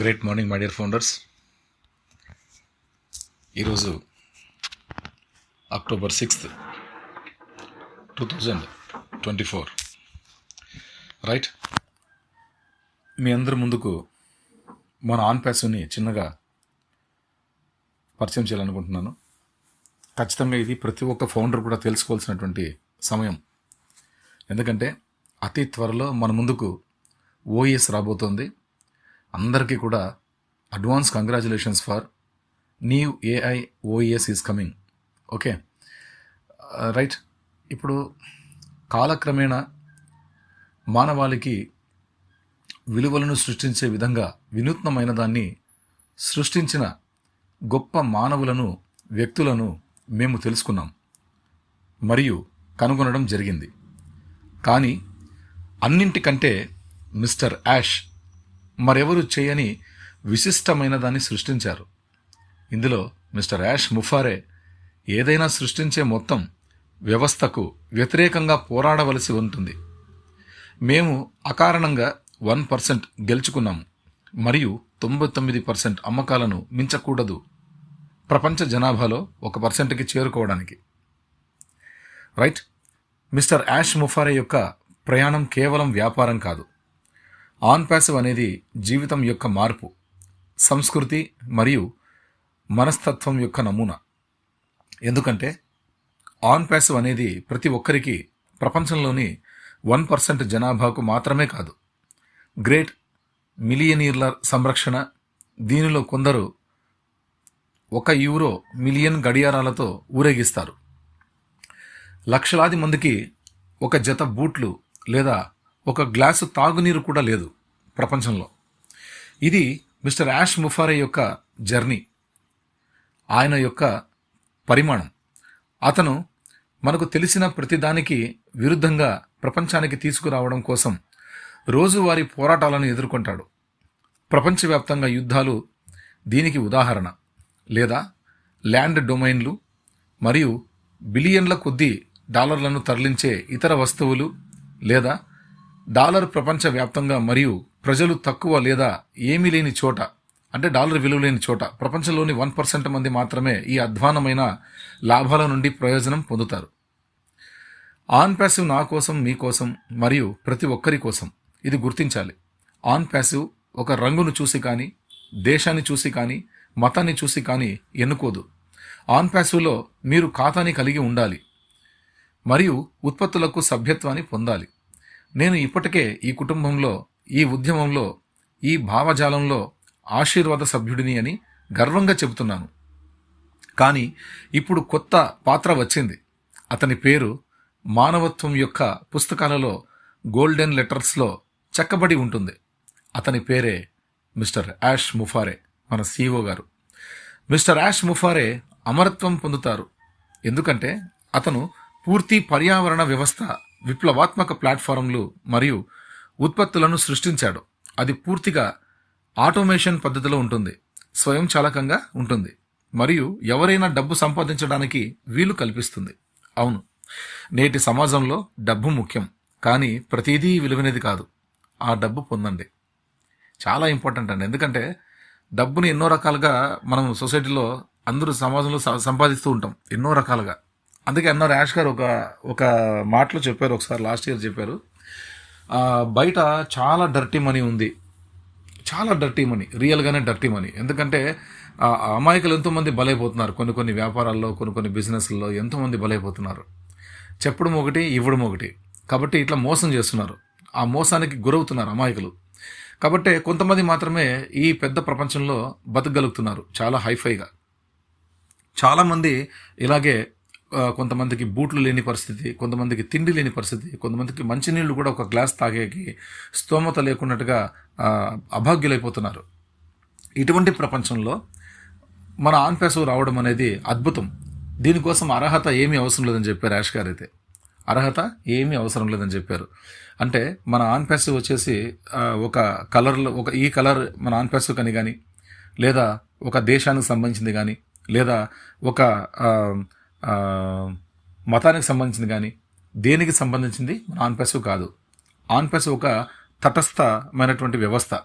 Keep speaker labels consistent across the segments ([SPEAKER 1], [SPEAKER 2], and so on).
[SPEAKER 1] Great morning my dear founders ఈరోజు October sixth two thousand twenty four right మీ అందరి ముందుకు మన ఆన్ ప్యాసుని చిన్నగా పరిచయం చేయాలనుకుంటున్నాను. ఖచ్చితంగా ఇది ప్రతి ఒక్క ఫౌండర్ కూడా తెలుసుకోవాల్సినటువంటి సమయం. ఎందుకంటే అతి త్వరలో మన ముందుకు ఓఎస్ రాబోతోంది. అందరికీ కూడా advance congratulations for new AI OES is coming okay right ఇప్పుడు కాలక్రమేణా మానవాళికి విలువలను సృష్టించే విధంగా వినూత్నమైన దాన్ని సృష్టించిన గొప్ప మానవులను వ్యక్తులను మేము తెలుసుకున్నాం. మరియు కనుగొనడం జరిగింది. కానీ అన్నింటికంటే మిస్టర్ యాష్ మరెవరు చేయని విశిష్టమైన దాన్ని సృష్టించారు. ఇందులో మిస్టర్ యాష్ ముఫారే ఏదైనా సృష్టించే మొత్తం వ్యవస్థకు వ్యతిరేకంగా పోరాడవలసి ఉంటుంది. మేము అకారణంగా వన్ పర్సెంట్ గెలుచుకున్నాము. మరియు తొంభై తొమ్మిది పర్సెంట్ అమ్మకాలను మించకూడదు. ప్రపంచ జనాభాలో ఒక పర్సెంట్కి చేరుకోవడానికి. రైట్? మిస్టర్ యాష్ ముఫారే యొక్క ప్రయాణం కేవలం వ్యాపారం కాదు. ఆన్ ప్యాసివ్ అనేది జీవితం యొక్క మార్పు సంస్కృతి మరియు మనస్తత్వం యొక్క నమూనా. ఎందుకంటే ఆన్ ప్యాసివ్ అనేది ప్రతి ఒక్కరికి ప్రపంచంలోని వన్ పర్సెంట్ జనాభాకు మాత్రమే కాదు. గ్రేట్ మిలియనీర్ల సంరక్షణ దీనిలో కొందరు ఒక యూరో మిలియన్ గడియారాలతో ఊరేగిస్తారు. లక్షలాది మందికి ఒక జత బూట్లు లేదా ఒక గ్లాసు తాగునీరు కూడా లేదు ప్రపంచంలో. ఇది మిస్టర్ యాష్ ముఫారే యొక్క జర్నీ ఆయన యొక్క పరిమాణం. అతను మనకు తెలిసిన ప్రతిదానికి విరుద్ధంగా ప్రపంచానికి తీసుకురావడం కోసం రోజువారీ పోరాటాలను ఎదుర్కొంటాడు. ప్రపంచవ్యాప్తంగా యుద్ధాలు దీనికి ఉదాహరణ. లేదా ల్యాండ్ డొమైన్లు మరియు బిలియన్ల కొద్దీ డాలర్లను తరలించే ఇతర వస్తువులు లేదా డాలర్ ప్రపంచవ్యాప్తంగా మరియు ప్రజలు తక్కువ లేదా ఏమీ లేని చోట అంటే డాలర్ విలువ లేని చోట ప్రపంచంలోని వన్ పర్సెంట్ మంది మాత్రమే ఈ అధ్వానమైన లాభాల నుండి ప్రయోజనం పొందుతారు. ఆన్ ప్యాసివ్ నా కోసం మీ కోసం మరియు ప్రతి ఒక్కరి కోసం ఇది గుర్తించాలి. ఆన్ ప్యాసివ్ ఒక రంగును చూసి కానీ దేశాన్ని చూసి కానీ మతాన్ని చూసి కానీ ఎన్నుకోదు. ఆన్ ప్యాసివ్లో మీరు ఖాతాని కలిగి ఉండాలి మరియు ఉత్పత్తులకు సభ్యత్వాన్ని పొందాలి. నేను ఇప్పటికే ఈ కుటుంబంలో ఈ ఉద్యమంలో ఈ భావజాలంలో ఆశీర్వాద సభ్యుడిని అని గర్వంగా చెబుతున్నాను. కానీ ఇప్పుడు కొత్త పాత్ర వచ్చింది. అతని పేరు మానవత్వం యొక్క పుస్తకాలలో గోల్డెన్ లెటర్స్లో చెక్కబడి ఉంటుంది. అతని పేరే మిస్టర్ యాష్ ముఫారే మన సీఈఓ గారు. మిస్టర్ యాష్ ముఫారే అమరత్వం పొందుతారు. ఎందుకంటే అతను పూర్తి పర్యావరణ వ్యవస్థ విప్లవాత్మక ప్లాట్ఫారంలు మరియు ఉత్పత్తులను సృష్టించాడు. అది పూర్తిగా ఆటోమేషన్ పద్ధతిలో ఉంటుంది. స్వయంచాలకంగా ఉంటుంది. మరియు ఎవరైనా డబ్బు సంపాదించడానికి వీలు కల్పిస్తుంది. అవును నేటి సమాజంలో డబ్బు ముఖ్యం కానీ ప్రతిదీ విలువైనది కాదు. ఆ డబ్బు పొందండి. చాలా ఇంపార్టెంట్ అండి. ఎందుకంటే డబ్బుని ఎన్నో రకాలుగా మనం సొసైటీలో అందరూ సమాజంలో సంపాదిస్తూ ఉంటాం. ఎన్నో రకాలుగా. అందుకే అన్న ర్యాష్ గారు ఒక ఒక మాటలో చెప్పారు ఒకసారి లాస్ట్ ఇయర్ చెప్పారు. బయట చాలా డర్టీ మనీ ఉంది. చాలా డర్టీ మనీ రియల్గానే డర్టీ మనీ. ఎందుకంటే అమాయకులు ఎంతోమంది బలైపోతున్నారు. కొన్ని కొన్ని వ్యాపారాల్లో కొన్ని కొన్ని బిజినెస్ల్లో ఎంతోమంది బలైపోతున్నారు. చెప్పడం ఒకటి ఇవ్వడం ఒకటి. కాబట్టి ఇట్లా మోసం చేస్తున్నారు. ఆ మోసానికి గురవుతున్నారు అమాయకులు. కాబట్టి కొంతమంది మాత్రమే ఈ పెద్ద ప్రపంచంలో బతకగలుగుతున్నారు చాలా హైఫైగా. చాలామంది ఇలాగే కొంతమందికి బూట్లు లేని పరిస్థితి కొంతమందికి తిండి లేని పరిస్థితి కొంతమందికి మంచినీళ్ళు కూడా ఒక గ్లాస్ తాగేకి స్తోమత లేకున్నట్టుగా అభాగ్యులైపోతున్నారు. ఇటువంటి ప్రపంచంలో మన ఆన్ పేసవ్ రావడం అనేది అద్భుతం. దీనికోసం అర్హత ఏమీ అవసరం లేదని చెప్పారు యాష్ గారు అయితే అర్హత ఏమీ అవసరం లేదని చెప్పారు. అంటే మన ఆన్ ప్యాసివ్ వచ్చేసి ఒక కలర్లో ఒక ఈ కలర్ మన ఆన్ ప్యాసివ్ కని కానీ లేదా ఒక దేశానికి సంబంధించింది కానీ లేదా ఒక మతానికి సంబంధించింది కానీ దేనికి సంబంధించింది? మన ఆన్ ప్యాసివ్ కాదు. ఆన్ ప్యాసివ్ ఒక తటస్థమైనటువంటి వ్యవస్థ.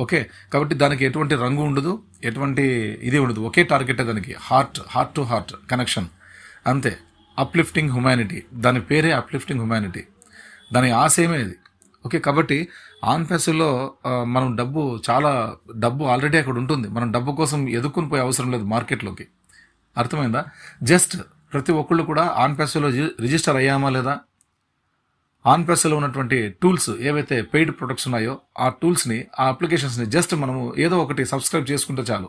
[SPEAKER 1] ఓకే? కాబట్టి దానికి ఎటువంటి రంగు ఉండదు ఎటువంటి ఇది ఉండదు. ఒకే టార్గెట్ దానికి. Heart heart to heart connection. అంతే. Uplifting humanity. దాని పేరే అప్లిఫ్టింగ్ హ్యుమానిటీ. దాని ఆశయమే ఇది. ఓకే? కాబట్టి ఆన్ మనం డబ్బు చాలా డబ్బు ఆల్రెడీ అక్కడ ఉంటుంది. మనం డబ్బు కోసం ఎదుక్కుని పోయే అవసరం లేదు మార్కెట్లోకి. అర్థమైందా? జస్ట్ ప్రతి ఒక్కళ్ళు కూడా ఆన్ ప్యాసివ్లో రిజిస్టర్ అయ్యామా లేదా? ఆన్ ప్రెస్లో ఉన్నటువంటి టూల్స్ ఏవైతే పెయిడ్ ప్రొడక్ట్స్ ఉన్నాయో ఆ టూల్స్ని ఆ అప్లికేషన్స్ని జస్ట్ మనము ఏదో ఒకటి సబ్స్క్రైబ్ చేసుకుంటే చాలు.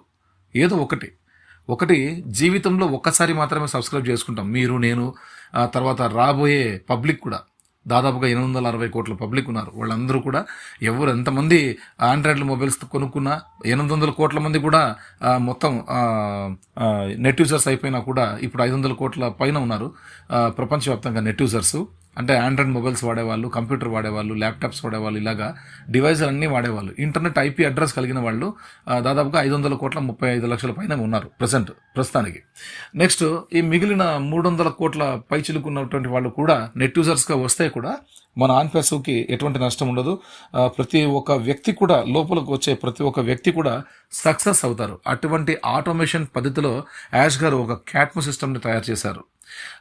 [SPEAKER 1] ఏదో ఒకటి. ఒకటి జీవితంలో ఒక్కసారి మాత్రమే సబ్స్క్రైబ్ చేసుకుంటాం. మీరు నేను ఆ తర్వాత రాబోయే పబ్లిక్ కూడా. దాదాపుగా ఎనిమిది వందల అరవై కోట్ల పబ్లిక్ ఉన్నారు. వాళ్ళందరూ కూడా ఎవరు ఎంతమంది ఆండ్రాయిడ్ మొబైల్స్ కొనుక్కున్నా ఎనిమిది వందల కోట్ల మంది కూడా మొత్తం నెట్ యూజర్స్ అయిపోయినా కూడా ఇప్పుడు ఐదు వందల కోట్ల పైన ఉన్నారు. ప్రపంచవ్యాప్తంగా నెట్ యూజర్స్. అంటే ఆండ్రాయిడ్ మొబైల్స్ వాడేవాళ్ళు కంప్యూటర్ వాడేవాళ్ళు ల్యాప్టాప్స్ వాడేవాళ్ళు ఇలాగా డివైజులు అన్నీ వాడేవాళ్ళు. ఇంటర్నెట్ ఐపీ అడ్రస్ కలిగిన వాళ్ళు దాదాపుగా ఐదు వందల కోట్ల ముప్పై ఐదు లక్షల పైన ఉన్నారు ప్రజెంట్ ప్రస్తుతానికి. నెక్స్ట్ ఈ మిగిలిన మూడు వందల కోట్ల పైచిలుకున్నటువంటి వాళ్ళు కూడా నెట్ యూజర్స్గా వస్తే కూడా మన ఆన్ ఎటువంటి నష్టం ఉండదు. ప్రతి ఒక్క వ్యక్తి కూడా లోపలికి వచ్చే ప్రతి ఒక్క వ్యక్తి కూడా సక్సెస్ అవుతారు. అటువంటి ఆటోమేషన్ పద్ధతిలో యాష్ గారు ఒక క్యాట్మో సిస్టమ్ని తయారు చేశారు.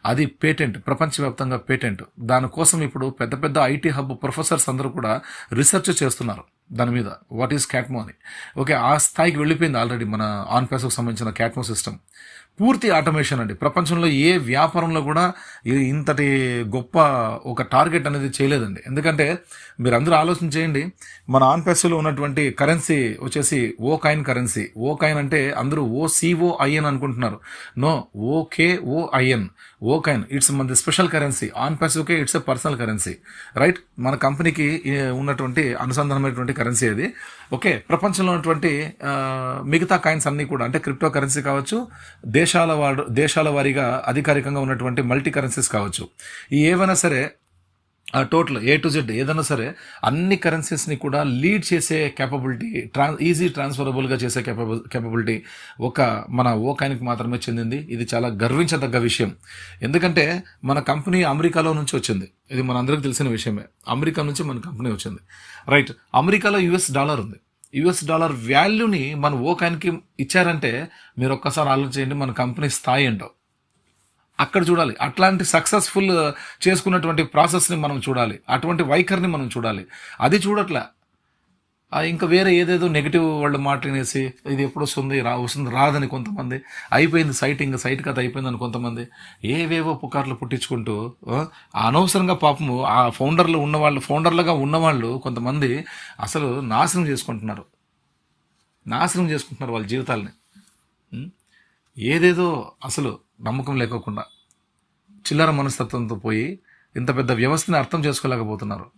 [SPEAKER 1] అది పేటెంట్ ప్రపంచవ్యాప్తంగా పేటెంట్. దానికోసం ఇప్పుడు పెద్ద పెద్ద ఐటీ హబ్ ప్రొఫెసర్స్ అందరూ కూడా రీసెర్చ్ చేస్తున్నారు దాని మీద. వాట్ ఈస్ క్యాట్మో అని. ఓకే ఆ స్థాయికి వెళ్ళిపోయింది ఆల్రెడీ మన ఆన్ పేస్కు సంబంధించిన క్యాట్మో సిస్టమ్. పూర్తి ఆటోమేషన్ అండి. ప్రపంచంలో ఏ వ్యాపారంలో కూడా ఇది ఇంతటి గొప్ప ఒక టార్గెట్ అనేది చేయలేదండి. ఎందుకంటే మీరు అందరూ ఆలోచన చేయండి మన ఆన్పెస్లో ఉన్నటువంటి కరెన్సీ వచ్చేసి O coin currency. O coin అంటే అందరూ ఓ సిఓఐఎన్ అనుకుంటున్నారు. No okay O IN O coin it's మన స్పెషల్ కరెన్సీ. ఆన్ కే it's a personal currency. Right? మన కంపెనీకి ఉన్నటువంటి అనుసంధానమైనటువంటి కరెన్సీ అది. ఓకే? ప్రపంచంలో ఉన్నటువంటి మిగతా కాయిన్స్ అన్నీ కూడా అంటే క్రిప్టో కరెన్సీ కావచ్చు దేశాల వాడు దేశాల వారీగా అధికారికంగా ఉన్నటువంటి మల్టీ కరెన్సీస్ కావచ్చు. ఈ ఏవైనా సరే ఆ టోటల్ ఏ టు జెడ్ ఏదైనా సరే అన్ని కరెన్సీస్ని కూడా లీడ్ చేసే కేపబిలిటీ ట్రాన్ ఈజీ ట్రాన్స్ఫరబుల్గా చేసే కేపబుల్ కేపబిలిటీ ఒక మన ఓకానికి మాత్రమే చెందింది. ఇది చాలా గర్వించదగ్గ విషయం. ఎందుకంటే మన కంపెనీ అమెరికాలో నుంచి వచ్చింది. ఇది మన అందరికీ తెలిసిన విషయమే. అమెరికా నుంచి మన కంపెనీ వచ్చింది. రైట్. అమెరికాలో యుఎస్ డాలర్ ఉంది. యుఎస్ డాలర్ వాల్యూని మన ఓకానికి ఇచ్చారంటే మీరు ఒక్కసారి ఆలోచించండి మన కంపెనీ స్థాయి ఏంటో. అక్కడ చూడాలి. అట్లాంటి సక్సెస్ఫుల్ చేసుకున్నటువంటి ప్రాసెస్ని మనం చూడాలి. అటువంటి వైఖరిని మనం చూడాలి. అది చూడట్లే. ఇంకా వేరే ఏదేదో నెగిటివ్ వాళ్ళు మాట్లాడేసి ఇది ఎప్పుడు వస్తుంది రా వస్తుంది రాదని కొంతమంది. అయిపోయింది సైట్ ఇంకా సైట్ కథ అయిపోయిందని కొంతమంది. ఏవేవో పుకార్లు పుట్టించుకుంటూ అనవసరంగా పాపము ఆ ఫౌండర్లు ఉన్నవాళ్ళు ఫౌండర్లుగా ఉన్నవాళ్ళు కొంతమంది అసలు నాశనం చేసుకుంటున్నారు. నాశనం చేసుకుంటున్నారు వాళ్ళ జీవితాలని. ఏదేదో అసలు నమ్మకం లేకోకుండా చిల్లర మనస్తత్వంతో పోయి ఇంత పెద్ద వ్యవస్థని అర్థం చేసుకోలేకపోతున్నారు.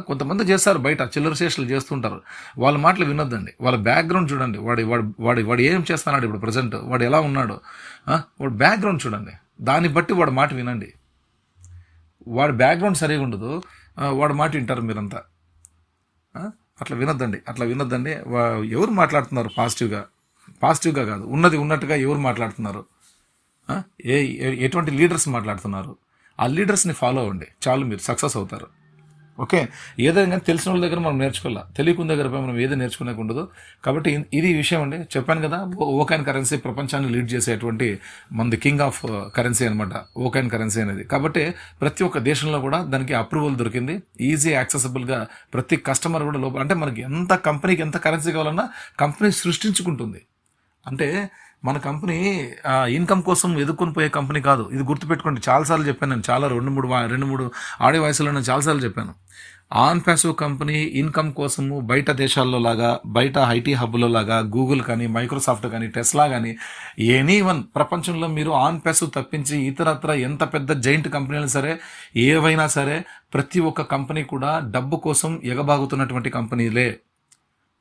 [SPEAKER 1] కొంతమంది చేస్తారు బయట చిల్లర శేషలు చేస్తుంటారు. వాళ్ళ మాటలు వినొద్దండి. వాళ్ళ బ్యాక్గ్రౌండ్ చూడండి. వాడి వాడు వాడి వాడు ఏం చేస్తున్నాడు ఇప్పుడు ప్రజెంట్ వాడు ఎలా ఉన్నాడు? వాడు బ్యాక్గ్రౌండ్ చూడండి. దాన్ని బట్టి వాడి మాట వినండి. వాడి బ్యాక్గ్రౌండ్ సరిగా ఉండదు. వాడు వాడి మాట వింటారు మీరంతా. అట్లా వినొద్దండి. అట్లా వినొద్దండి. వా- ఎవరు మాట్లాడుతున్నారు పాజిటివ్గా పాజిటివ్గా కాదు. ఉన్నది ఉన్నట్టుగా ఎవరు మాట్లాడుతున్నారు? ఏ- ఎటువంటి లీడర్స్ మాట్లాడుతున్నారు? ఆ లీడర్స్ని ఫాలో అవ్వండి. చాలు మీరు సక్సెస్ అవుతారు. ఓకే? ఏదైనా కానీ తెలిసిన వాళ్ళ దగ్గర మనం నేర్చుకోవాలి? తెలియకున్న దగ్గర మనం ఏది నేర్చుకునే ఉండదు. కాబట్టి ఇది విషయం అండి. చెప్పాను కదా ఓకైన్ కరెన్సీ ప్రపంచాన్ని లీడ్ చేసేటువంటి మనది కింగ్ ఆఫ్ కరెన్సీ అనమాట ఓకైన్ కరెన్సీ అనేది. కాబట్టి ప్రతి ఒక్క దేశంలో కూడా దానికి అప్రూవల్ దొరికింది. ఈజీ యాక్సెసబుల్గా ప్రతి కస్టమర్ కూడా లోపల అంటే మనకి ఎంత కంపెనీకి ఎంత కరెన్సీ కావాలన్నా కంపెనీ సృష్టించుకుంటుంది. అంటే మన కంపెనీ ఇన్కమ్ కోసం ఎదుర్కొని పోయే కంపెనీ కాదు. ఇది గుర్తుపెట్టుకోండి. చాలాసార్లు చెప్పాను నేను. చాలా రెండు మూడు రెండు మూడు ఆడియో వాయిస్లో నేను చాలాసార్లు చెప్పాను. ఆన్ ప్యాసివ్ కంపెనీ ఇన్కమ్ కోసము బయట దేశాల్లో లాగా బయట ఐటీ హబ్లో లాగా గూగుల్ కానీ మైక్రోసాఫ్ట్ కానీ టెస్లా కానీ ఎనీ వన్ ప్రపంచంలో మీరు ఆన్ ప్యాసివ్ తప్పించి ఇతరత్ర ఎంత పెద్ద జైంట్ కంపెనీలు సరే ఏవైనా సరే ప్రతి ఒక్క కంపెనీ కూడా డబ్బు కోసం ఎగబాగుతున్నటువంటి కంపెనీలే.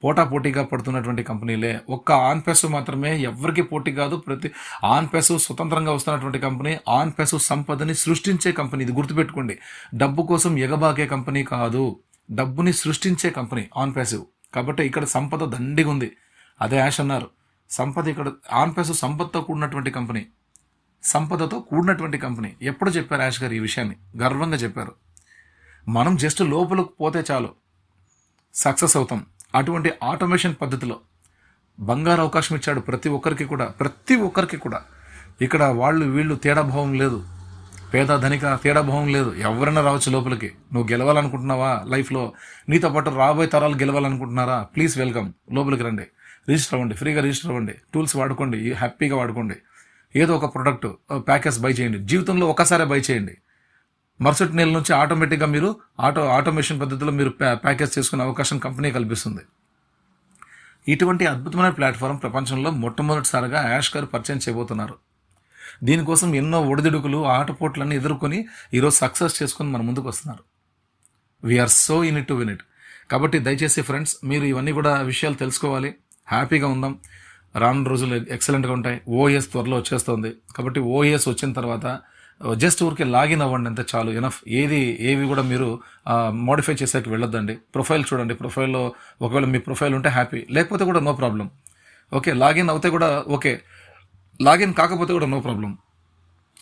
[SPEAKER 1] పోటాపోటీగా పడుతున్నటువంటి కంపెనీలే. ఒక్క ఆన్ పెసు మాత్రమే ఎవరికి పోటీ కాదు. ప్రతి ఆన్ పెసు స్వతంత్రంగా వస్తున్నటువంటి కంపెనీ ఆన్ పెసు సంపదని సృష్టించే కంపెనీ. ఇది గుర్తుపెట్టుకోండి. డబ్బు కోసం ఎగబాగే కంపెనీ కాదు. డబ్బుని సృష్టించే కంపెనీ ఆన్ పెసివ్ కాబట్టి ఇక్కడ సంపద దండిగా ఉంది. అదే యాష్ అన్నారు. సంపద ఇక్కడ ఆన్ పెసు సంపదతో కూడినటువంటి కంపెనీ. సంపదతో కూడినటువంటి కంపెనీ. ఎప్పుడు చెప్పారు యాష్ గారు ఈ విషయాన్ని? గర్వంగా చెప్పారు. మనం జస్ట్ లోపలికి పోతే చాలు. సక్సెస్ అవుతాం. అటువంటి ఆటోమేషన్ పద్ధతిలో బంగారు అవకాశం ఇచ్చాడు ప్రతి ఒక్కరికి కూడా ప్రతి ఒక్కరికి కూడా. ఇక్కడ వాళ్ళు వీళ్ళు తేడా భావం లేదు. పేద ధనిక తేడా భావం లేదు. ఎవరైనా రావచ్చు లోపలికి. నువ్వు గెలవాలనుకుంటున్నావా లైఫ్లో? నీతో పాటు రాబోయే తరాలు గెలవాలనుకుంటున్నారా? Please welcome. లోపలికి రండి. రిజిస్టర్ అవ్వండి. ఫ్రీగా రిజిస్టర్ అవ్వండి. టూల్స్ వాడుకోండి. హ్యాపీగా వాడుకోండి. ఏదో ఒక ప్రోడక్ట్ ప్యాకేజ్ బై చేయండి. జీవితంలో ఒకసారి బై చేయండి. మరుసటి నెల నుంచి ఆటోమేటిక్గా మీరు ఆటో ఆటోమేషన్ పద్ధతిలో మీరు ప్యా- ప్యాకేజ్ చేసుకునే అవకాశం కంపెనీ కల్పిస్తుంది. ఇటువంటి అద్భుతమైన ప్లాట్ఫామ్ ప్రపంచంలో మొట్టమొదటిసారిగా యాష్ గారు పరిచయం చేయబోతున్నారు. దీనికోసం ఎన్నో ఒడిదుడుకులు ఆటపోట్లన్నీ ఎదుర్కొని ఈరోజు సక్సెస్ చేసుకొని మన ముందుకు వస్తున్నారు. We're so in it to win it కాబట్టి దయచేసి ఫ్రెండ్స్ మీరు ఇవన్నీ కూడా విషయాలు తెలుసుకోవాలి. హ్యాపీగా ఉందాం. రాను రోజులు ఎక్సలెంట్గా ఉంటాయి. ఓఎస్ త్వరలో వచ్చేస్తుంది. కాబట్టి ఓఎస్ వచ్చిన తర్వాత జస్ట్ ఊరికే లాగిన్ అవ్వండి అంతే చాలు ఎనఫ్ ఏది ఏవి కూడా మీరు మోడిఫై చేసాక వెళ్ళొద్దండి. ప్రొఫైల్ చూడండి ప్రొఫైల్లో ఒకవేళ మీ ప్రొఫైల్ ఉంటే హ్యాపీ లేకపోతే కూడా నో ప్రాబ్లం ఓకే లాగిన్ అవుతే కూడా ఓకే. లాగిన్ కాకపోతే కూడా నో ప్రాబ్లం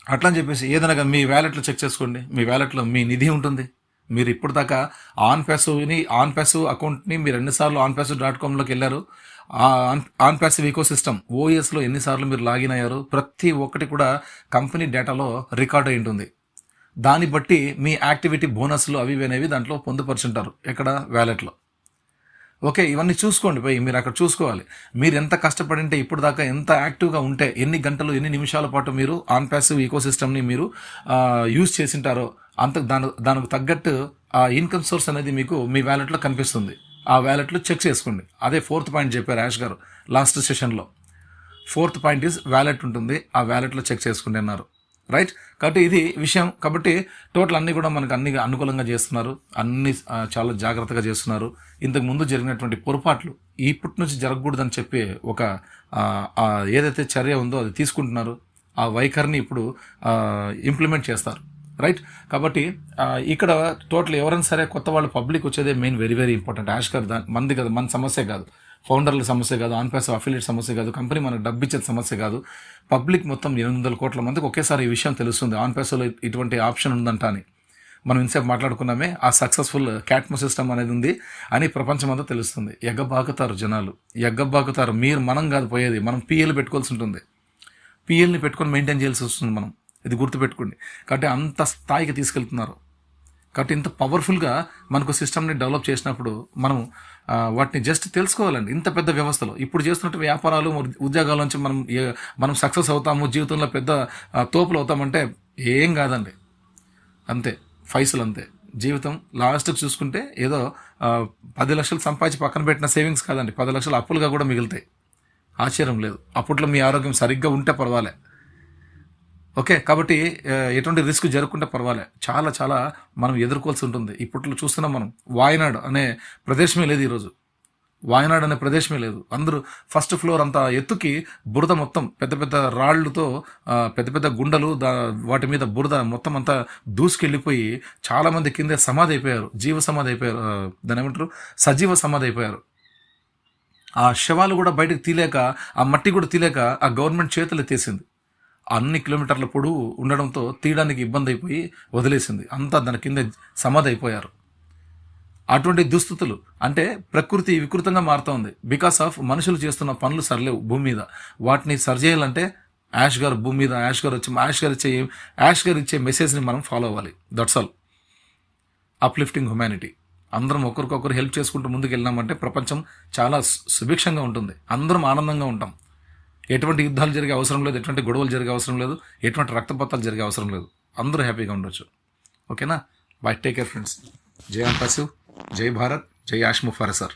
[SPEAKER 1] అట్లా అని చెప్పేసి ఏదైనా మీ వ్యాలెట్లో చెక్ చేసుకోండి. మీ వ్యాలెట్లో మీ నిధి ఉంటుంది. మీరు ఇప్పుడు దాకా ఆన్ ప్యాసివ్ని ఆన్ ప్యాసివ్ అకౌంట్ని మీరు ఎన్నిసార్లు ఆన్ ప్యాసివ్ డాట్ కామ్లోకి వెళ్ళారు? ఆ on- on passive eco system ఓఎస్లో ఎన్నిసార్లు మీరు లాగిన్ అయ్యారు? ప్రతి ఒక్కటి కూడా కంపెనీ డేటాలో రికార్డ్ అయి ఉంటుంది. దాన్ని బట్టి మీ యాక్టివిటీ బోనస్లు అవి అనేవి దాంట్లో పొందుపరుచుంటారు. ఎక్కడ? వ్యాలెట్లో. ఓకే ఇవన్నీ చూసుకోండి పోయి మీరు అక్కడ చూసుకోవాలి. మీరు ఎంత కష్టపడింటే ఇప్పుడు దాకా ఎంత యాక్టివ్గా ఉంటే ఎన్ని గంటలు ఎన్ని నిమిషాల పాటు మీరు ఆన్ ప్యాసివ్ ఈకో సిస్టమ్ని మీరు యూజ్ చేసింటారో అంత దాని దానికి తగ్గట్టు ఆ ఇన్కమ్ సోర్స్ అనేది మీకు మీ వ్యాలెట్లో కనిపిస్తుంది. ఆ వ్యాలెట్లో చెక్ చేసుకోండి. అదే ఫోర్త్ పాయింట్ చెప్పారు యాష్ గారు లాస్ట్ సెషన్లో. ఫోర్త్ పాయింట్ ఈజ్ వ్యాలెట్ ఉంటుంది. ఆ వ్యాలెట్లో చెక్ చేసుకోండి అన్నారు. రైట్ కాబట్టి ఇది విషయం. కాబట్టి టోటల్ అన్నీ కూడా మనకు అన్ని అనుకూలంగా చేస్తున్నారు. అన్ని చాలా జాగ్రత్తగా చేస్తున్నారు. ఇంతకు ముందు జరిగినటువంటి పొరపాట్లు ఇప్పటి నుంచి జరగకూడదని చెప్పి ఒక ఏదైతే చర్య ఉందో అది తీసుకుంటున్నారు. ఆ వైఖరిని ఇప్పుడు ఇంప్లిమెంట్ చేస్తారు. రైట్ కాబట్టి ఇక్కడ టోటల్ ఎవరైనా సరే కొత్త వాళ్ళు పబ్లిక్ వచ్చేదే main very very important Ash గారు దాని మంది కదా మన సమస్య కాదు. ఫౌండర్ల సమస్య కాదు ఆన్పాస్ అఫిలియేట్ సమస్య కాదు కంపెనీ మనకు డబ్బు ఇచ్చే సమస్య కాదు. పబ్లిక్ మొత్తం ఎనిమిది వందల కోట్ల మందికి ఒకేసారి ఈ విషయం తెలుస్తుంది. ఆన్పాస్లో ఇటువంటి ఆప్షన్ ఉందంట అని. మనం ఇన్సేపు మాట్లాడుకున్నామే ఆ సక్సెస్ఫుల్ క్యాట్మో సిస్టమ్ అనేది ఉంది అని ప్రపంచం అంతా తెలుస్తుంది. ఎగ్గబాకుతారు జనాలు. ఎగ్గబాకుతారు మీరు మనం కాదు పోయేది. మనం పిఎల్ పెట్టుకోవాల్సి ఉంటుంది. పిఎల్ని పెట్టుకొని మెయింటైన్ చేయాల్సి వస్తుంది మనం. ఇది గుర్తుపెట్టుకోండి. కాబట్టి అంత స్థాయికి తీసుకెళ్తున్నారు. కాబట్టి ఇంత పవర్ఫుల్గా మనకు సిస్టమ్ని డెవలప్ చేసినప్పుడు మనం వాటిని జస్ట్ తెలుసుకోవాలండి. ఇంత పెద్ద వ్యవస్థలో. ఇప్పుడు చేస్తున్నట్టు వ్యాపారాలు ఉద్యోగాల నుంచి మనం మనం సక్సెస్ అవుతాము జీవితంలో పెద్ద తోపులు అవుతామంటే ఏం కాదండి. అంతే. ఫైసలు అంతే. జీవితం లాస్ట్కి చూసుకుంటే ఏదో పది లక్షలు సంపాదించి పక్కన పెట్టిన సేవింగ్స్ కాదండి. పది లక్షలు అప్పులుగా కూడా మిగులుతాయి. ఆశ్చర్యం లేదు. అప్పట్లో మీ ఆరోగ్యం సరిగ్గా ఉంటే పర్వాలే. ఓకే కాబట్టి ఎటువంటి రిస్క్ జరగకుండా పర్వాలే. చాలా చాలా మనం ఎదుర్కోవాల్సి ఉంటుంది. ఇప్పట్లో చూస్తున్నాం మనం వాయనాడ్ అనే ప్రదేశమే లేదు ఈరోజు. వాయనాడ్ అనే ప్రదేశమే లేదు. అందరూ ఫస్ట్ ఫ్లోర్ అంతా ఎత్తుకి బురద మొత్తం పెద్ద పెద్ద రాళ్ళతో పెద్ద పెద్ద గుండలు దా వాటి మీద బురద మొత్తం అంతా దూసుకెళ్ళిపోయి చాలామంది కింద సమాధి అయిపోయారు. జీవ సమాధి అయిపోయారు. దాని ఏమంటారు? సజీవ సమాధి అయిపోయారు. ఆ శవాలు కూడా బయటకు తీలేక ఆ మట్టి కూడా తీలేక ఆ గవర్నమెంట్ చేతులు తీసింది అన్ని కిలోమీటర్ల పొడవు ఉండడంతో తీయడానికి ఇబ్బంది అయిపోయి వదిలేసింది. అంతా దాని కింద సమాధి అయిపోయారు అటువంటి దుస్థితులు అంటే ప్రకృతి వికృతంగా మారుతోంది. బికాస్ ఆఫ్ మనుషులు చేస్తున్న పనులు సరిలేవు భూమి మీద. వాటిని సరి చేయాలంటే యాష్ గారు భూమి మీద యాష్ గారు వచ్చి యాష్ గారు ఇచ్చే యాష్ గారు ఇచ్చే మెసేజ్ని మనం ఫాలో అవ్వాలి. దట్స్ ఆల్ అప్లిఫ్టింగ్ హ్యుమానిటీ అందరం ఒకరికొకరు హెల్ప్ చేసుకుంటూ ముందుకు వెళ్ళినామంటే ప్రపంచం చాలా సుభిక్షంగా ఉంటుంది. అందరం ఆనందంగా ఉంటాం. ఎటువంటి యుద్ధాలు జరిగే అవసరం లేదు ఎటువంటి గొడవలు జరిగే అవసరం లేదు ఎటువంటి రక్తపాతాలు జరిగే అవసరం లేదు. అందరూ హ్యాపీగా ఉండొచ్చు. ఓకేనా? బై టేక్ కేర్ ఫ్రెండ్స్ జై అంపాసివ్ జై భారత్ జై యాష్ ముఫారే సార్.